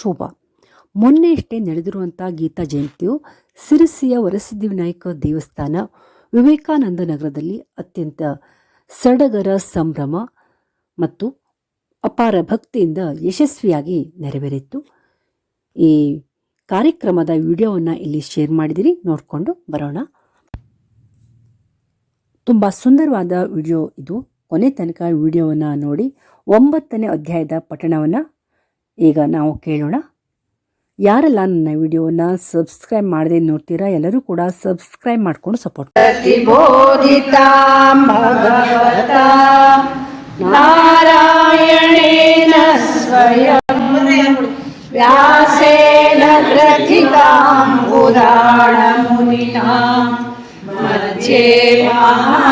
ಶೋಭಾ. ಮೊನ್ನೆಯಷ್ಟೇ ನಡೆದಿರುವಂಥ ಗೀತಾ ಜಯಂತಿಯು ಸಿರಿಸಿಯ ವರಸಿದ್ಧಿ ವಿನಾಯಕ ದೇವಸ್ಥಾನ ವಿವೇಕಾನಂದ ನಗರದಲ್ಲಿ ಅತ್ಯಂತ ಸಡಗರ ಸಂಭ್ರಮ ಮತ್ತು ಅಪಾರ ಭಕ್ತಿಯಿಂದ ಯಶಸ್ವಿಯಾಗಿ ನೆರವೇರಿತ್ತು ಈ ಕಾರ್ಯಕ್ರಮದ ವಿಡಿಯೋವನ್ನು ಇಲ್ಲಿ ಶೇರ್ ಮಾಡಿದಿರಿ, ನೋಡಿಕೊಂಡು ಬರೋಣ. ತುಂಬ ಸುಂದರವಾದ ವಿಡಿಯೋ ಇದು. ಕೊನೆ ತನಕ ವಿಡಿಯೋವನ್ನು ನೋಡಿ ಒಂಬತ್ತನೇ ಅಧ್ಯಾಯದ ಪಠಣವನ್ನು ಈಗ ನಾವು ಕೇಳೋಣ. ಯಾರೆಲ್ಲ ನನ್ನ ವಿಡಿಯೋನ ಸಬ್ಸ್ಕ್ರೈಬ್ ಮಾಡದೆ ನೋಡ್ತೀರಾ, ಎಲ್ಲರೂ ಕೂಡ ಸಬ್ಸ್ಕ್ರೈಬ್ ಮಾಡ್ಕೊಂಡು ಸಪೋರ್ಟ್ ನಾರಾಯಣೇನ ವ್ಯಾಸೇನ ಮಹಾ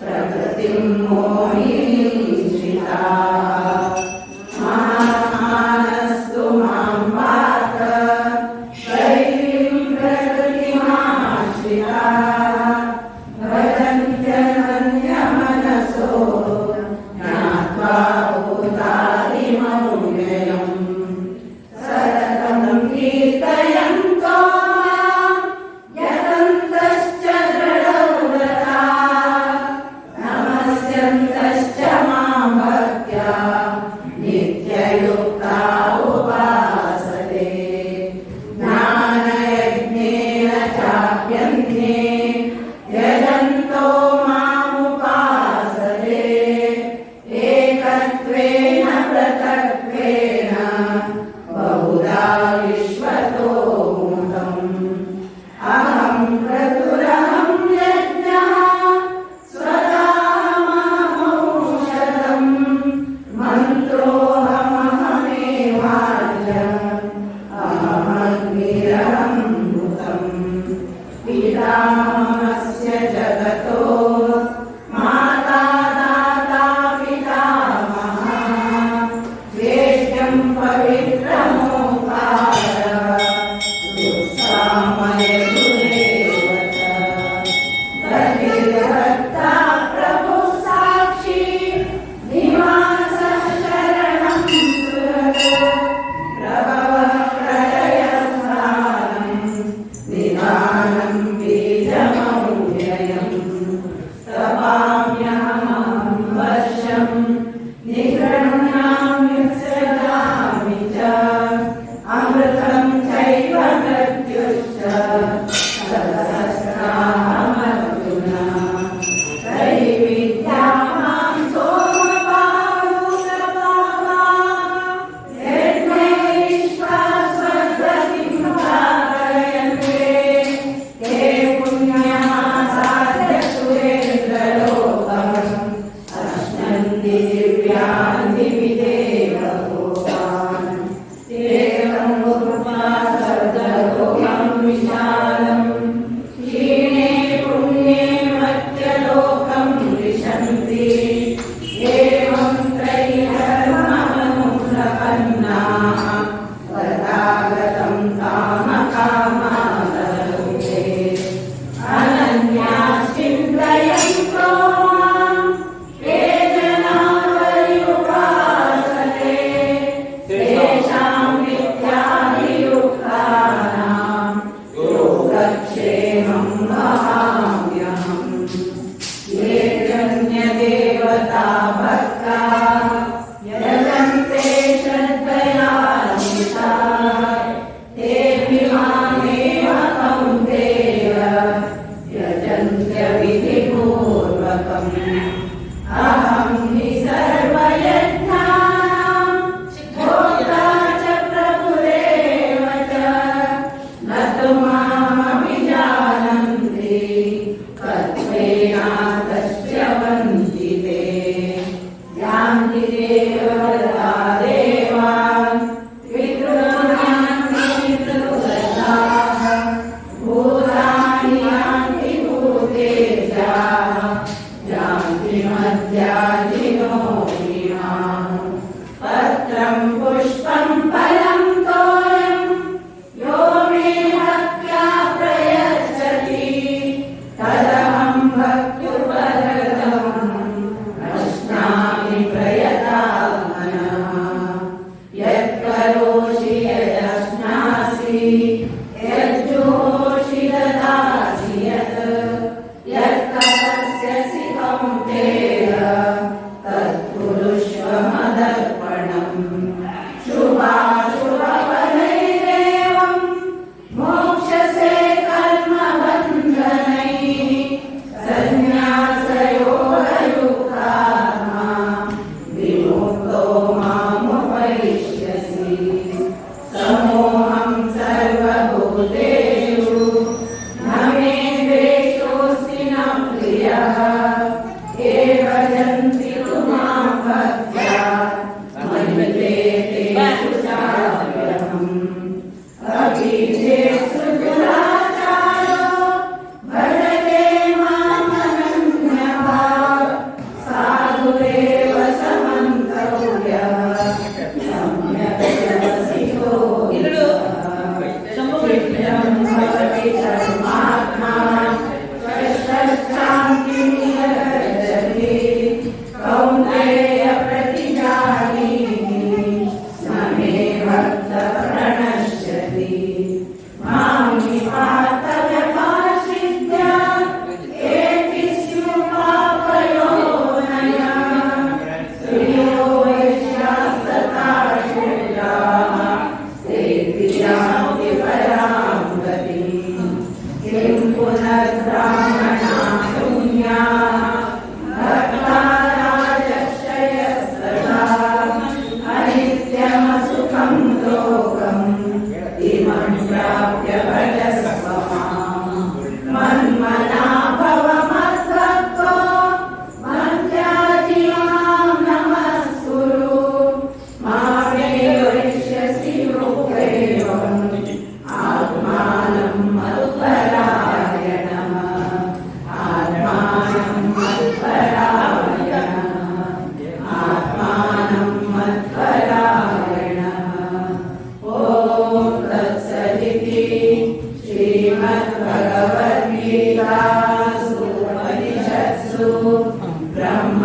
प्रकृतिं मोहिनीं Shrita Hallelujah.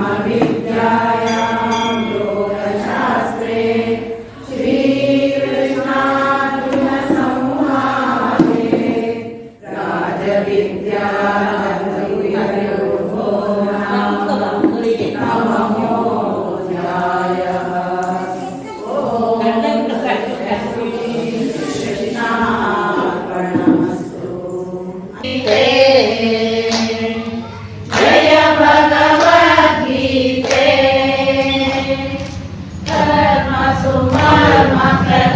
maravilha. Termasuk memakai